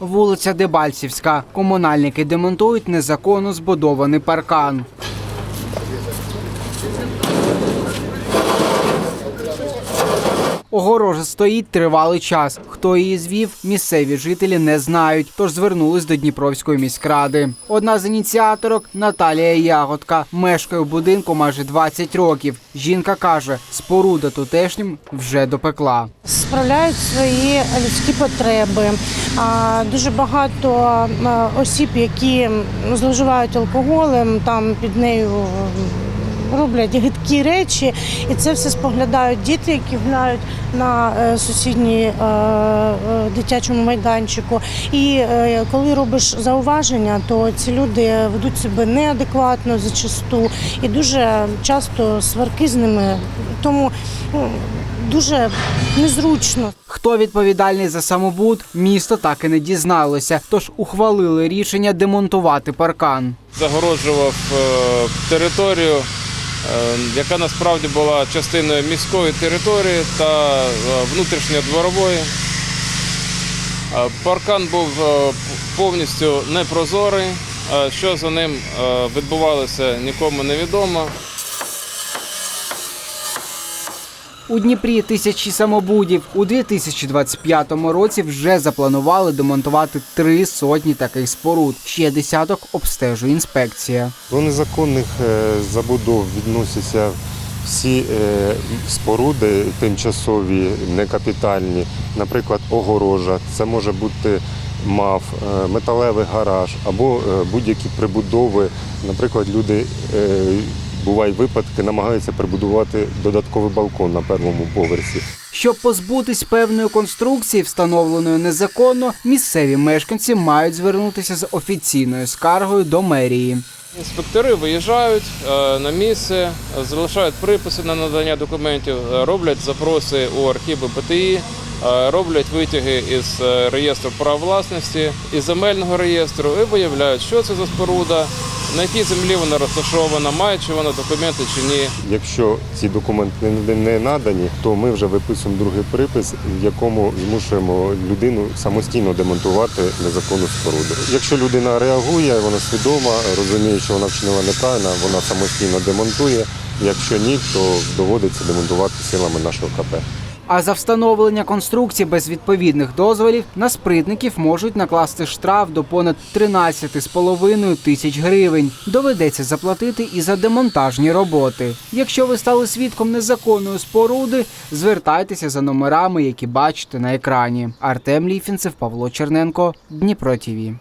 вулиця Дебальцівська. Комунальники демонтують незаконно збудований паркан. Огорожа стоїть тривалий час. Хто її звів, місцеві жителі не знають, тож звернулись до Дніпровської міськради. Одна з ініціаторок Наталія Ягодка мешкає у будинку майже 20 років. Жінка каже, споруда тутешнім вже допекла. справляють свої людські потреби. Дуже багато осіб, які зловживають алкоголем, там під нею роблять гидкі речі, і це все споглядають діти, які гуляють на е, сусідній е, е, дитячому майданчику. І коли робиш зауваження, то ці люди ведуть себе неадекватно зачасту і дуже часто сварки з ними. Тому ну, дуже незручно. Хто відповідальний за самобут, місто так і не дізналося, тож ухвалили рішення демонтувати паркан. загороджував е, територію, яка насправді була частиною міської території та е, внутрішньодворової. Е, Паркан був е, повністю непрозорий. Що за ним відбувалося, нікому не відомо. У Дніпрі тисячі самобудів. У 2025 році вже запланували демонтувати три сотні таких споруд. Ще десяток обстежує інспекція. До незаконних е, забудов відносяться всі е, споруди тимчасові, некапітальні, наприклад, огорожа. Це може бути мав, е, металевий гараж або будь-які прибудови. Наприклад, люди бувають випадки, намагаються прибудувати додатковий балкон на першому поверсі. Щоб позбутись певної конструкції, встановленої незаконно, місцеві мешканці мають звернутися з офіційною скаргою до мерії. Інспектори виїжджають е, на місце, залишають приписи на надання документів, е, роблять запроси у архіви БТІ, е, роблять витяги із реєстру прав власності, із земельного реєстру і виявляють, що це за споруда, на якій землі вона розташована, має чи вона документи чи ні. Якщо ці документи не- надані, то ми вже виписуємо другий припис, в якому змушуємо людину самостійно демонтувати незаконну споруду. Якщо людина реагує, вона свідома, розуміє, що вона вчинила неправильно, вона самостійно демонтує. Якщо ні, то доводиться демонтувати силами нашого КП. А за встановлення конструкцій без відповідних дозволів на спритників можуть накласти штраф до понад 13,5 тисяч гривень. Доведеться заплатити і за демонтажні роботи. Якщо ви стали свідком незаконної споруди, звертайтеся за номерами, які бачите на екрані. Артем Ліфінцев, Павло Черненко, Дніпро ТІВІ.